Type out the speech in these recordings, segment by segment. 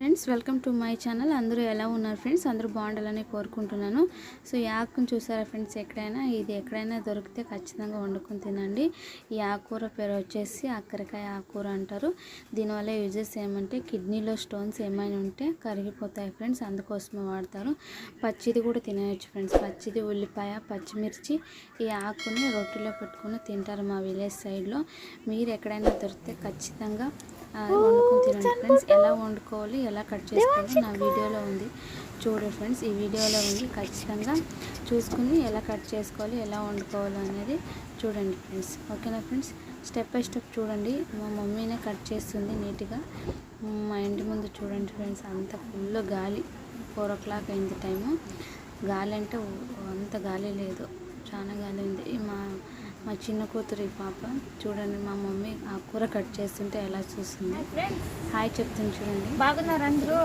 Friends welcome to my channel అందరూ ఎలా ఉన్నారు ఫ్రెండ్స్ అందరూ బాగుండాలని కోరుకుంటున్నాను. సో ఈ ఆకును చూసారా ఫ్రెండ్స్ ఎక్కడైనా ఇది ఎక్కడైనా దొరికితే ఖచ్చితంగా వండుకొని తినండి. ఈ ఆకుకూర పేరు వచ్చేసి అక్కరికాయ ఆకుకూర అంటారు. దీనివల్ల యూజెస్ ఏమంటే కిడ్నీలో స్టోన్స్ ఏమైనా ఉంటే కరిగిపోతాయి ఫ్రెండ్స్ అందుకోసమే వాడతారు. పచ్చిది కూడా తినేయచ్చు ఫ్రెండ్స్ పచ్చిది ఉల్లిపాయ పచ్చిమిర్చి ఈ ఆకుని రొట్టెలో పెట్టుకుని తింటారు మా విలేజ్ సైడ్లో మీరు ఎక్కడైనా దొరికితే ఖచ్చితంగా వండుకొని తినండి ఫ్రెండ్స్ ఎలా వండుకోవాలి ఎలా కట్ చేసుకోవాలి నా వీడియోలో ఉంది. చూడండి ఫ్రెండ్స్ ఈ వీడియోలో ఉంది. ఖచ్చితంగా చూసుకుని ఎలా కట్ చేసుకోవాలి ఎలా వండుకోవాలి అనేది చూడండి ఫ్రెండ్స్ ఓకేనా ఫ్రెండ్స్ స్టెప్ బై స్టెప్ చూడండి. మా మమ్మీనే కట్ చేస్తుంది నీట్గా. మా ఇంటి ముందు చూడండి ఫ్రెండ్స్ అంత ఫుల్ గాలి. ఫోర్ ఓ క్లాక్ అయింది టైము గాలి అంటే అంత గాలి లేదు. చాలా గాలి ఉంది. మా మా చిన్న కూతురు ఈ పాప. చూడండి మా మమ్మీ ఆ కూర కట్ చేస్తుంటే ఎలా చూస్తుంది. హాయ్ చెప్తుంది చూడండి. బాగున్నారు అందరూ?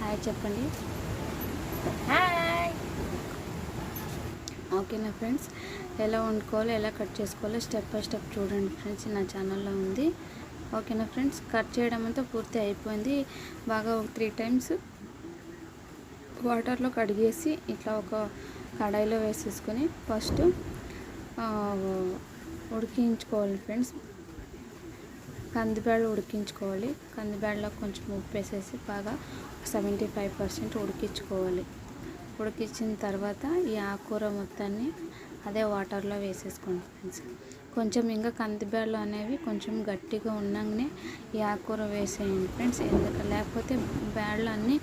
హాయ్ చెప్పండి. ఓకేనా ఫ్రెండ్స్? ఎలా వండుకోవాలో ఎలా కట్ చేసుకోవాలో స్టెప్ బై స్టెప్ చూడండి ఫ్రెండ్స్. నా ఛానల్లో ఉంది. ఓకేనా ఫ్రెండ్స్? కట్ చేయడం అంతా పూర్తి అయిపోయింది. బాగా ఒక త్రీ టైమ్స్ వాటర్లో కడిగేసి ఇట్లా ఒక కడాయిలో వేసేసుకొని ఫస్ట్ ఉడికించుకోవాలి ఫ్రెండ్స్. కందిబ్యాడలు ఉడికించుకోవాలి. కందిబ్యాడలో కొంచెం ఉప్పు వేసేసి బాగా సెవెంటీ ఫైవ్ పర్సెంట్ ఉడికించుకోవాలి. ఉడికించిన తర్వాత ఈ ఆకుకూర మొత్తాన్ని అదే వాటర్లో వేసేసుకోండి ఫ్రెండ్స్. కొంచెం ఇంకా కందిబ్యాళ్ళు అనేవి కొంచెం గట్టిగా ఉన్నాకనే ఈ ఆకుకూర వేసేయండి ఫ్రెండ్స్. ఎందుకు లేకపోతే బ్యాళ్ళు అన్నీ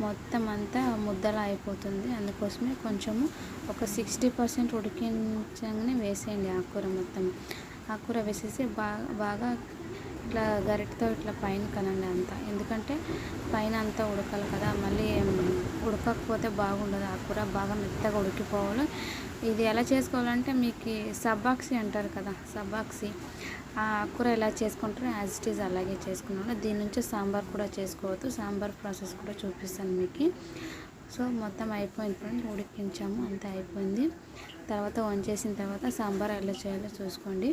మొత్తం అంతా ముద్దలా అయిపోతుంది. అందుకోసమే కొంచెము ఒక సిక్స్టీ పర్సెంట్ ఉడికించగానే వేసేయండి ఆకుకూర మొత్తం. ఆకుకూర వేసేసి బాగా బాగా ఇట్లా గరిటతో ఇట్లా పైన కనండి అంతా. ఎందుకంటే పైన అంతా ఉడకాలి కదా. మళ్ళీ ఉడకకపోతే బాగుండదు. ఆ కూర బాగా మెత్తగా ఉడికిపోవాలి. ఇది ఎలా చేసుకోవాలంటే మీకు సబ్బాక్సి అంటారు కదా సబ్బాక్సి. ఆ కూర ఎలా చేసుకుంటారో యాజ్ ఇట్ ఈజ్ అలాగే చేసుకున్నాను. దీని నుంచి సాంబార్ కూడా చేసుకోవచ్చు. సాంబార్ ప్రాసెస్ కూడా చూపిస్తాను మీకు. సో మొత్తం అయిపోయింది ఫ్రెండ్స్. ఉడికించాము. అంతా అయిపోయింది. తర్వాత వంచేసిన తర్వాత సాంబార్ ఎలా చేయాలో చూసుకోండి.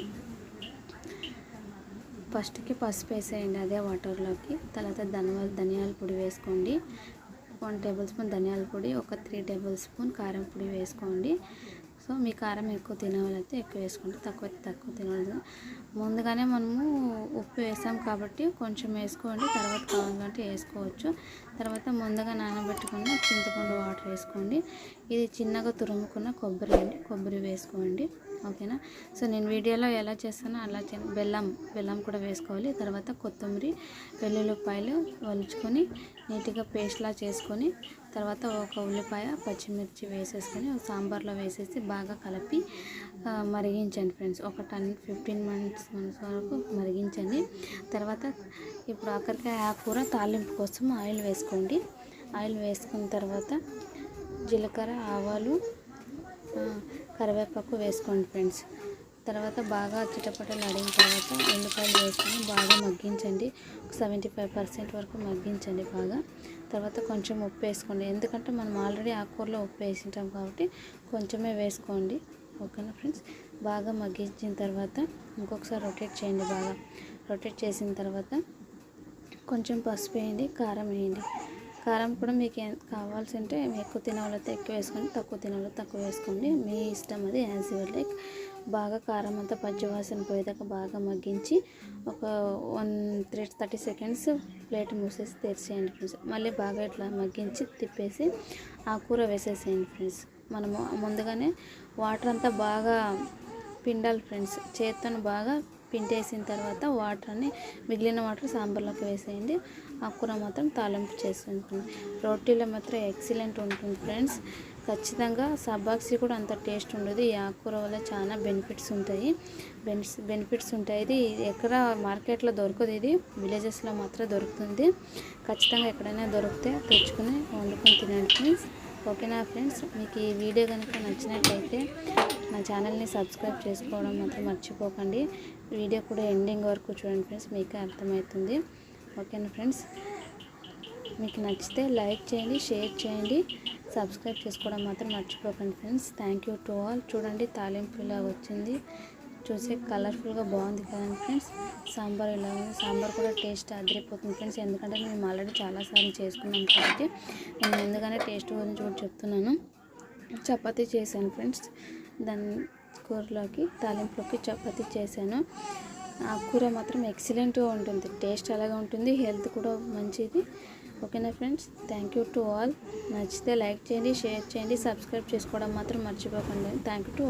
ఫస్ట్కి పసుపు వేసేయండి అదే వాటర్లోకి తర్వాత ధనియాల ధనియాల పొడి వేసుకోండి. వన్ టేబుల్ స్పూన్ ధనియాల పొడి ఒక త్రీ టేబుల్ స్పూన్ కారం పొడి వేసుకోండి. సో మీ కారం ఎక్కువ తినవాలైతే ఎక్కువ వేసుకోండి. తక్కువ తక్కువ తినవద్దు ముందుగానే మనము ఉప్పు వేసాం కాబట్టి కొంచెం వేసుకోండి. తర్వాత కావాలంటే వేసుకోవచ్చు. తర్వాత ముందుగా నానబెట్టుకున్న చింతపండు వాటర్ వేసుకోండి. ఇది చిన్నగా తురుముకున్న కొబ్బరి అండి. కొబ్బరి వేసుకోండి. ఓకేనా? సో నేను వీడియోలో ఎలా చేస్తానో అలా చే బెల్లం బెల్లం కూడా వేసుకోవాలి. తర్వాత కొత్తిమీర వెల్లుల్లిపాయలు వలుచుకొని నీట్గా పేస్ట్లా చేసుకొని తర్వాత ఒక ఉల్లిపాయ పచ్చిమిర్చి వేసేసుకొని సాంబార్లో వేసేసి బాగా కలిపి మరిగించండి ఫ్రెండ్స్. ఒక టెన్ ఫిఫ్టీన్ మినిట్స్ మినిట్స్ వరకు మరిగించండి. తర్వాత ఇప్పుడు ఆకరకాయ ఆ కూర తాలింపు కోసం ఆయిల్ వేసుకోండి. వేసుకోండి. ఆయిల్ వేసుకున్న తర్వాత జీలకర్ర ఆవాలు కరివేపాకు వేసుకోండి ఫ్రెండ్స్. తర్వాత బాగా చిటపటలు అడిగిన తర్వాత ఉల్లిపాయలు వేసుకొని బాగా మగ్గించండి. సెవెంటీ ఫైవ్ పర్సెంట్ వరకు మగ్గించండి బాగా. తర్వాత కొంచెం ఉప్పు వేసుకోండి. ఎందుకంటే మనం ఆల్రెడీ ఆకుకూరలో ఉప్పు వేసింటాం కాబట్టి కొంచెమే వేసుకోండి. ఓకేనా ఫ్రెండ్స్? బాగా మగ్గించిన తర్వాత ఇంకొకసారి రొటేట్ చేయండి బాగా. రొటేట్ చేసిన తర్వాత కొంచెం పసుపు వేయండి కారం వేయండి. కారం కూడా మీకు కావాల్సి ఉంటే ఎక్కువ తినవాళ్ళైతే ఎక్కువ వేసుకోండి తక్కువ తినవాళ్ళు తక్కువ వేసుకోండి. మీ ఇష్టం అది యాజ్ యువర్ లైక్. బాగా కారం అంతా పచ్చివాసన పోయేదాకా బాగా మగ్గించి ఒక one three thirty seconds plate మూసేసి తెరిచేయండి ఫ్రెండ్స్. మళ్ళీ బాగా ఇట్లా మగ్గించి తిప్పేసి ఆ కూర వేసేసేయండి ఫ్రెండ్స్. మనము ముందుగానే వాటర్ అంతా బాగా పిండాలి ఫ్రెండ్స్. చేత్తోని బాగా పిండేసిన తర్వాత వాటర్ని మిగిలిన వాటర్ సాంబార్లోకి వేసేయండి. ఆ కూర మాత్రం తాలింపు చేసుకుంటుంది రొట్టెలో మాత్రం ఎక్సలెంట్ ఉంటుంది ఫ్రెండ్స్. ఖచ్చితంగా సబ్బాక్సీ కూడా అంత టేస్ట్ ఉండదు. ఈ ఆకుకూర వల్ల చాలా బెనిఫిట్స్ ఉంటాయి. బెనిఫిట్స్ బెనిఫిట్స్ ఉంటాయి. ఇది ఎక్కడ మార్కెట్లో దొరకదు. ఇది విలేజెస్లో మాత్రం దొరుకుతుంది. ఖచ్చితంగా ఎక్కడైనా దొరికితే తెచ్చుకొని వండుకొని తినండి ఫ్రెండ్స్. ఓకేనా ఫ్రెండ్స్? మీకు ఈ వీడియో కనుక నచ్చినట్లయితే నా ఛానల్ని సబ్స్క్రైబ్ చేసుకోవడం మాత్రం మర్చిపోకండి. వీడియో కూడా ఎండింగ్ వరకు చూడండి ఫ్రెండ్స్ మీకే అర్థమవుతుంది. ఓకేనా ఫ్రెండ్స్? మీకు నచ్చితే లైక్ చేయండి షేర్ చేయండి సబ్స్క్రైబ్ చేసుకోవడం మాత్రం మర్చిపోకండి friends. Thank you to all. చూడండి తాలింపు ఇలా వచ్చింది. చూసే కలర్ఫుల్గా బాగుంది కదండి ఫ్రెండ్స్. సాంబార్ ఇలా ఉంది? సాంబార్ కూడా టేస్ట్ అదిరిపోతుంది ఫ్రెండ్స్. ఎందుకంటే మేము ఆల్రెడీ చాలాసార్లు చేసుకున్నాం కాబట్టి నేను ముందుగానే టేస్ట్ గురించి కూడా చెప్తున్నాను. చపాతీ చేశాను ఫ్రెండ్స్. దాని కూరలోకి తాలింపులోకి చపాతీ చేశాను. ఆ కూర మాత్రం ఎక్సలెంట్గా ఉంటుంది. టేస్ట్ అలాగే ఉంటుంది. హెల్త్ కూడా మంచిది. ఓకేనా friends? Thank you to all. నచ్చితే లైక్ చేయండి షేర్ చేయండి సబ్స్క్రైబ్ చేసుకోవడం మాత్రం మర్చిపోకండి. Thank you to